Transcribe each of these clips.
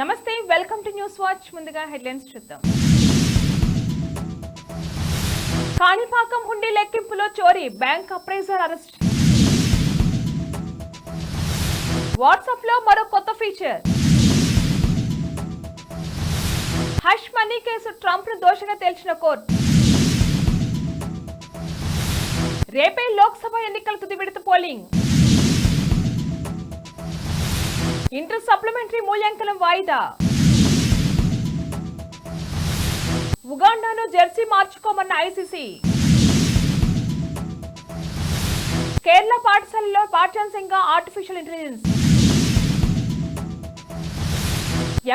నమస్తే welcome to news watch ముందుగా headlines చూద్దాం. కాణిపాకం హుండీ లెక్కింపులో చోరీ బ్యాంక్ అప్రైజర్ అరెస్ట్ వాట్సాప్లో మరో కొత్త ఫీచర్ హష్ మనీ కేసు ట్రంప్ను దోషిగా తేల్చిన కోర్టు. రేపే లోక్సభ ఎన్నికల తుది విడత పోలింగ్. ఇంటర్ సప్లిమెంటరీ మూల్యాంకనం వాయిదా? ఉగాండాను జెర్సీ మార్చుకోమన్న ఐసీసీ. కేరళ పాఠశాలలో పాఠ్యాంశంగా artificial intelligence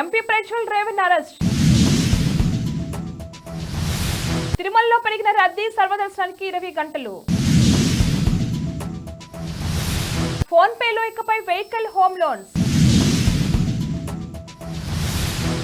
MP Prajwal Revanna arrest తిరుమలలో పెరిగిన రద్దీ సర్వదర్శనానికి ఇరవై గంటలు. ఫోన్ పేలో ఇకపై వెహికల్ హోమ్ లోన్స్.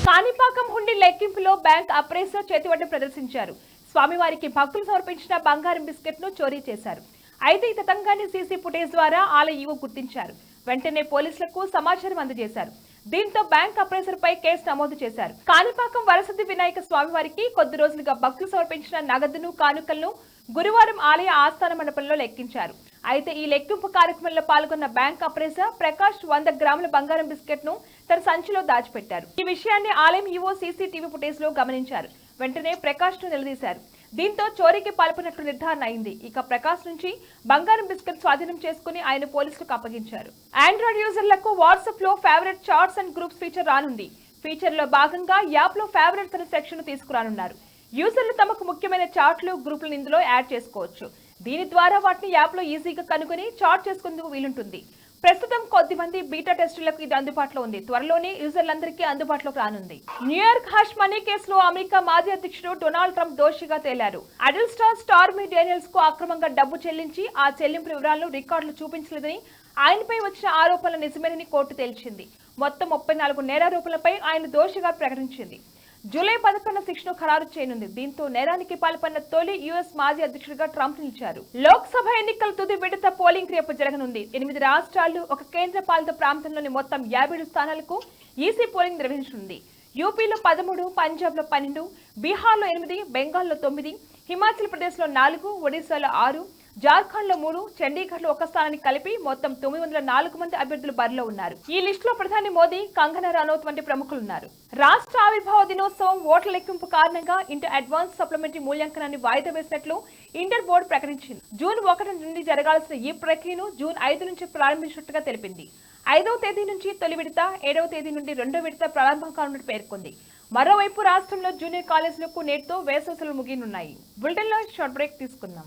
కాణిపాకం హుండీ లెక్కింపులో బ్యాంక్ అప్రేసర్ చేతివడ్డ ప్రదర్శించారు. స్వామివారికి భక్తులు సమర్పించిన బంగారం బిస్కెట్ను చోరీ చేశారు. అయితే ఈ తతంగాన్ని సీసీ ఫుటేజ్ ద్వారా ఆలయ ఈవో గుర్తించారు. వెంటనే పోలీసులకు సమాచారం అందజేశారు. దీంతో బ్యాంక్ అప్రైజర్ పై కేసు నమోదు చేశారు. కాణిపాకం వరసతి వినాయక స్వామివారికి కొద్ది రోజులుగా భక్తులు సమర్పించిన నగదును కానుకలను గురువారం ఆలయ ఆస్థాన మండపంలో లెక్కించారు. అయితే ఈ లెక్కింపు కార్యక్రమంలో పాల్గొన్న బ్యాంక్ అప్రేసర్ ప్రకాష్ వంద గ్రాముల బంగారం బిస్కెట్ను తన సంచిలో దాచిపెట్టారు. ఈ విషయాన్ని ఆలయం ఈవో సీసీటీవీ ఫుటేజ్లో గమనించారు. వెంటనే ప్రకాష్ను నిలదీశారు. దీంతో చోరీకి పాల్పడినట్లు నిర్ధారణ అయింది. ఇక ప్రకాష్ నుంచి బంగారం బిస్కెట్ స్వాధీనం చేసుకుని ఆయన పోలీసులకు అప్పగించారు. ఆండ్రాయిడ్ యూజర్లకు వాట్సాప్లో favourite chats and groups feature రానుంది. ఫీచర్లో భాగంగా యాప్లో ఫేవరెట్ సెక్షన్ తీసుకురానున్నారు. యూజర్లు తమకు ముఖ్యమైన చార్ట్లు గ్రూపులను ఇందులో యాడ్ చేసుకోవచ్చు. దీని ద్వారా వాటిని యాప్లో ఈజీగా కనుగొని చార్ట్ చేసుకుందుకు వీలుంటుంది. ప్రస్తుతం కొద్ది మంది బీటా టెస్టులకు ఇది అందుబాటులో ఉంది. త్వరలోనే యూజర్లందరికీ అందుబాటులోకి రానుంది. న్యూయార్క్ హాష్ మనీ కేసులో అమెరికా మాజీ అధ్యక్షుడు డొనాల్డ్ ట్రంప్ దోషిగా తేలారు. అడల్ స్టార్ స్టార్మీ డేనియల్స్కు అక్రమంగా డబ్బు చెల్లించి ఆ చెల్లింపు వివరాలను రికార్డులు చూపించలేదని ఆయనపై వచ్చిన ఆరోపణలు నిజమేనని కోర్టు తేల్చింది. మొత్తం ముప్పై నాలుగు నేరారోపణలపై ఆయన దోషిగా ప్రకటించింది. జూలై పదకొండు శిక్షను ఖరారు చేయనుంది. దీంతో నేరానికి పాల్పడిన తొలి యుఎస్ మాజీ అధ్యక్షుడిగా ట్రంప్ నిలిచారు. లోక్సభ ఎన్నికల తుది విడత పోలింగ్ రేపు జరగనుంది. ఎనిమిది రాష్ట్రాలు ఒక కేంద్ర పాలిత ప్రాంతంలోని మొత్తం యాభై ఏడు స్థానాలకు ఈసీ పోలింగ్ నిర్వహించనుంది. యూపీలో పదమూడు పంజాబ్లో పన్నెండు బీహార్లో ఎనిమిది బెంగాల్లో తొమ్మిది హిమాచల్ ప్రదేశ్లో నాలుగు ఒడిశాలో ఆరు జార్ఖండ్లో మూడు చండీగఢ్లో ఒక స్థానానికి కలిపి మొత్తం తొమ్మిది వందల నాలుగు మంది అభ్యర్థులు బరిలో ఉన్నారు. ఈ లిస్టులో ప్రధాని మోదీ కంగనా రనౌత్ వంటి ప్రముఖులు ఉన్నారు రాష్ట్ర ఆవిర్భావ దినోత్సవం ఓట్ల లెక్కింపు కారణంగా ఇంటర్ అడ్వాన్స్ సప్లిమెంటరీ మూల్యాంకనాన్ని వాయిదా వేసినట్లు ఇంటర్ బోర్డు ప్రకటించింది. జూన్ ఒకటి నుండి జరగాల్సిన ఈ ప్రక్రియను జూన్ ఐదు నుంచి ప్రారంభించినట్టుగా తెలిపింది. ఐదవ తేదీ నుంచి తొలి విడత ఏడవ తేదీ నుండి రెండో విడత ప్రారంభం కానున్నట్టు పేర్కొంది. మరోవైపు రాష్ట్రంలో జూనియర్ కాలేజీలకు నేటితో వేసవసలు ముగియనున్నాయి. బులెటిన్లో షార్ట్ బ్రేక్ తీసుకుందాం.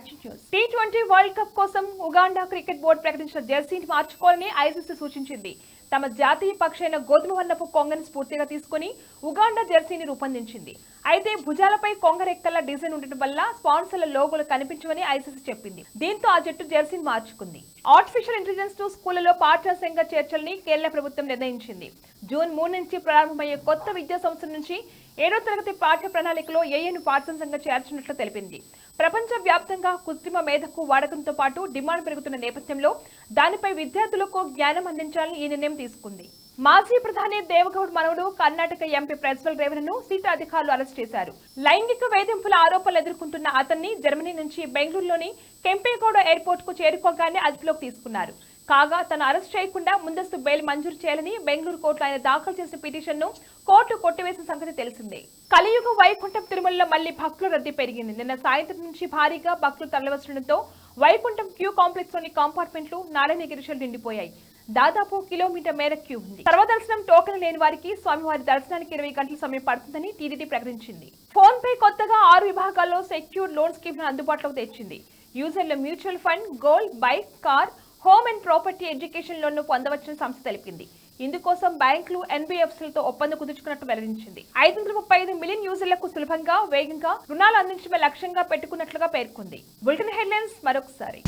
Back to news T twenty world cup కోసం ఉగాండా క్రికెట్ బోర్డు ప్రకటించిన జెర్సీని మార్చుకోవాలని ఐసీసీ సూచించింది. తమ జాతీయ పక్షైన గోధుమ వర్ణపు కొంగను స్ఫూర్తిగా తీసుకుని ఉగాండా జెర్సీని రూపొందించింది. అయితే భుజాలపై కొంగ రెక్కల డిజైన్ ఉండటం వల్ల స్పాన్సర్ల లోగోలు కనిపించవని ఐసీసీ చెప్పింది. దీంతో ఆ జట్టు జెర్సీని మార్చుకుంది. ఆర్టిఫిషియల్ ఇంటెలిజెన్స్ను స్కూళ్ళలో పాఠ్యాంశంగా చేర్చాలని కేరళ ప్రభుత్వం నిర్ణయించింది. జూన్ మూడు నుంచి ప్రారంభమయ్యే కొత్త విద్యా సంవత్సరం నుంచి ఏడో తరగతి పాఠ్య ప్రణాళికలో ఏఏను పాఠ్యాంశంగా చేర్చినట్లు తెలిపింది. ప్రపంచ వ్యాప్తంగా కృత్రిమ మేధకు వాడకంతో పాటు డిమాండ్ పెరుగుతున్న నేపథ్యంలో దానిపై విద్యార్థులకు జ్ఞానం అందించాలని ఈ నిర్ణయం తీసుకుంది. మాజీ ప్రధాని దేవగౌడ్ మనవడు కర్ణాటక ఎంపీ ప్రజ్వల్ రేవణను సీట్ అధికారులు అరెస్ట్ చేశారు. లైంగిక వేధింపుల ఆరోపణలు ఎదుర్కొంటున్న అతన్ని జర్మనీ నుంచి బెంగళూరులోని కెంపేగౌడ ఎయిర్పోర్ట్కు చేరుకోగానే అదుపులోకి తీసుకున్నారు. కాగా తను అరెస్ట్ చేయకుండా ముందస్తు బెయిల్ మంజూరు చేయాలని బెంగళూరు కోర్టులో ఆయన దాఖలు చేసిన పిటిషన్ను కోర్టు కొట్టివేసిన సంగతి తెలిసిందే. కలియుగ వైకుంఠం తిరుమలలో మళ్ళీ భక్తుల రద్దీ పెరిగింది. నిన్న సాయంత్రం నుంచి భారీగా భక్తులు తరలివస్తుండటంతో వైకుంఠం క్యూ కాంప్లెక్స్లోని కంపార్ట్మెంట్లు నారాయణగిరిశలు నిండిపోయాయి. దాదాపు కిలోమీటర్ మేర క్యూ ఉంది. సర్వదర్శనం టోకెన్ లేని వారికి స్వామివారి దర్శనానికి ఇరవై గంటల సమయం పడుతుందని టీడీడీ ప్రకటించింది. ఫోన్ పే కొత్తగా ఆరు విభాగాల్లో సెక్యూర్ లోన్ స్కీమ్ అందుబాటులోకి తెచ్చింది. యూజర్ల mutual fund gold bike car home and property education లోన్ను పొందవచ్చని సంస్థ తెలిపింది. ఇందుకోసం బ్యాంకులు ఎన్బిఎఫ్సీలతో ఒప్పందం కుదుర్చుకున్నట్టు వెల్లడించింది. ఐదు వందల ముప్పై ఐదు మిలియన్ యూజర్లకు సులభంగా వేగంగా రుణాలు అందించడమే లక్ష్యంగా పెట్టుకున్నట్లుగా పేర్కొంది. బులెటిన్ హెడ్లైన్స్ మరొకసారి.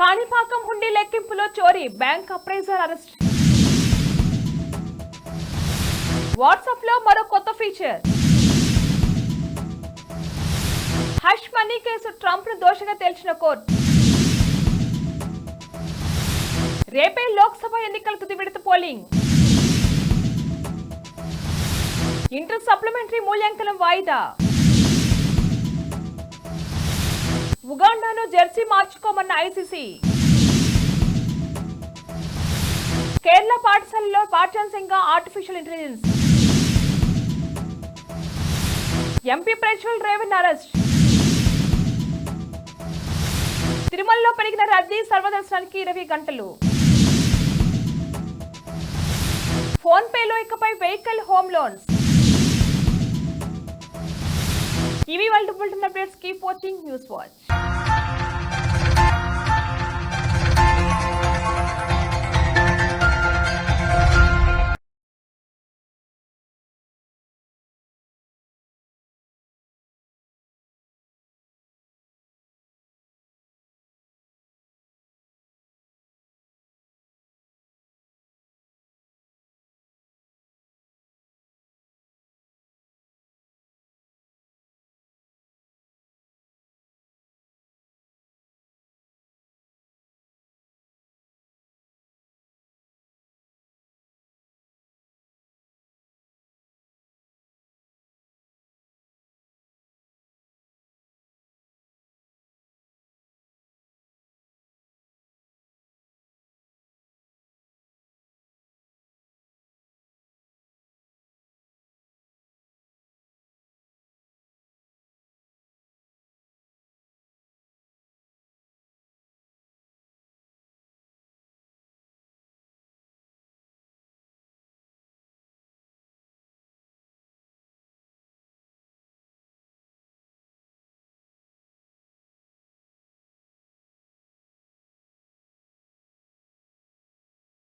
కాణిపాకం హుండీ లెక్కింపులో చోరీ బ్యాంక్ అప్రైజర్ అరెస్ట్. వాట్సాప్లో మరో కొత్త ఫీచర్. హష్ మనీ కేసు ట్రంప్ను దోషగా తేల్చిన కోర్టు. రేపే లోక్సభ ఎన్నికల తుది విడత పోలింగ్. ఇంటర్ సప్లిమెంటరీ మూల్యాంకనం వాయిదా. ఉగాండాను జెర్సీ మార్చుకోమన్న ఐసీసీ. కేరళ పాఠశాలలో పాఠ్యాంశంగా artificial intelligence. MP Prajwal Revanna arrest. తిరుమలలో పెరిగిన రద్దీ సర్వదర్శనానికి ఇరవై గంటలు. ఫోన్ పేలో ఇకపై వెహికల్ హోమ్ లోన్స్ ఇవి వాళ్ళు bulletin updates keep watching news watch.